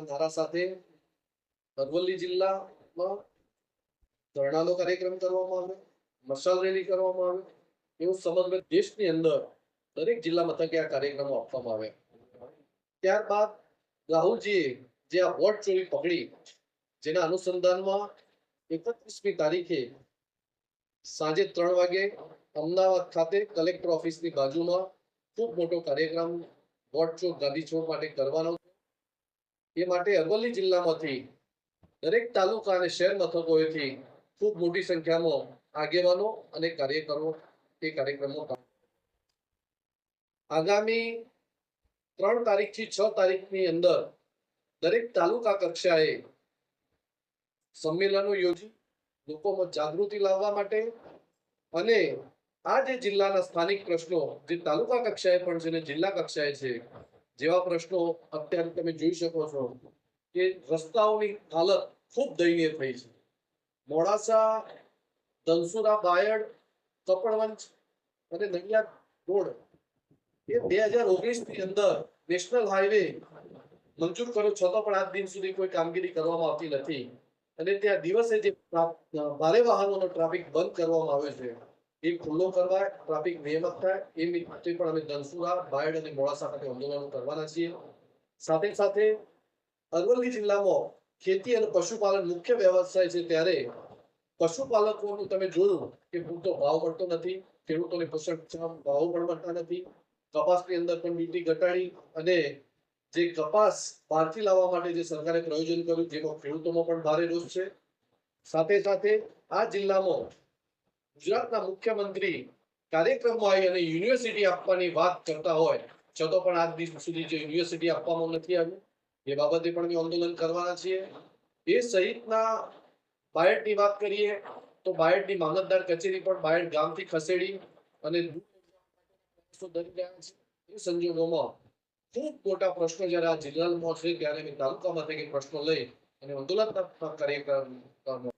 નારા સાથે અરવલ્લી જિલ્લામાં ધરણાનો કાર્યક્રમ કરવામાં આવ્યો મશાલ રેલી કરવામાં આવ્યો એવું સમગ્ર દેશની અંદર દરેક જિલ્લા મથકે આ કાર્યક્રમો આપવામાં આવ્યા. ત્યારબાદ રાહુલજીએ જે આ વોટ ચોરી પકડી, જેના અનુસંધાનમાં એકત્રીસમી તારીખે સાંજે ત્રણ વાગે અમદાવાદ ખાતે કલેક્ટર ઓફિસની બાજુમાં ખૂબ મોટો કાર્યક્રમ વોટ ચોર ગાંધી ચોર માટે કરવાનો એ માટે અરવલ્લી જિલ્લામાંથી દરેક તાલુકા અને શહેર મથકોએથી ખૂબ મોટી સંખ્યામાં આગેવાનો અને કાર્યકરો એ કાર્યક્રમમાં આગામી ત્રણ તારીખથી છ તારીખની અંદર દરેક તાલુકા કક્ષાએ સંમેલનો યોજી, લોકોમાં જાગૃતિ લાવવા માટે અને આ જે જિલ્લાના સ્થાનિક પ્રશ્નો જે તાલુકા કક્ષાએ પણ છે જિલ્લા કક્ષાએ છે જેવા પ્રશ્નો અત્યારે તમે જોઈ શકો છો કે રસ્તાઓની હાલત ખૂબ દયનીય થઈ છે. મોડાસા, ધનસુરા, બાયડ, કપડવંજ અને નડિયાદ રોડ એ બે હજાર ઓગણીસની અંદર નેશનલ હાઈવે મંજૂર કર્યો, છતાં પણ આજ દિન સુધી કોઈ કામગીરી કરવામાં આવતી નથી. અને ત્યાં દિવસે જે ભારે વાહનોનો ટ્રાફિક બંધ કરવામાં આવે છે. એ ખુલ્લો કરવા ટ્રાફિક નિયમક થાય એ માટે પણ અમે ધનસુરા, બાયડ અને મોડાસા ખાતે આંદોલનો કરવાના છીએ. સાથે સાથે અરવલ્લી જિલ્લામાં ખેતી અને પશુપાલન મુખ્ય વ્યવસાય છે ત્યારે પશુપાલકોનું તમે જોયું કે પૂરતો ભાવ મળતો નથી, ખેડૂતોને પોષણક્ષમ ભાવો પણ મળતા નથી, કપાસની અંદર પણ ડ્યુટી ઘટાડી અને જે કપાસ બહારથી લાવવા માટે જે સરકારે પ્રયોજન કર્યું, જેમાં ખેડૂતોમાં પણ ભારે રોષ છે. સાથે સાથે આ જિલ્લામાં ગુજરાતના મુખ્યમંત્રી કાર્યક્રમમાં આવી અને યુનિવર્સિટી આપવાની વાત કરતા હોય છતાં પણ આજ દિવસ સુધી જે યુનિવર્સિટી આપવામાં નથી આવ્યું એ બાબતે પણ અમે આંદોલન કરવાના છીએ. એ સહિતના બાયડની વાત કરીએ, તો બાયડની મામલતદાર કચેરી પણ બાયડ ગામથી ખસેડી અને એ સંજોગોમાં ખૂબ મોટા પ્રશ્નો જ્યારે આ જિલ્લામાં છે, ત્યારે અમે તાલુકા પ્રશ્નો લઈ અને આંદોલન કાર્યક્રમ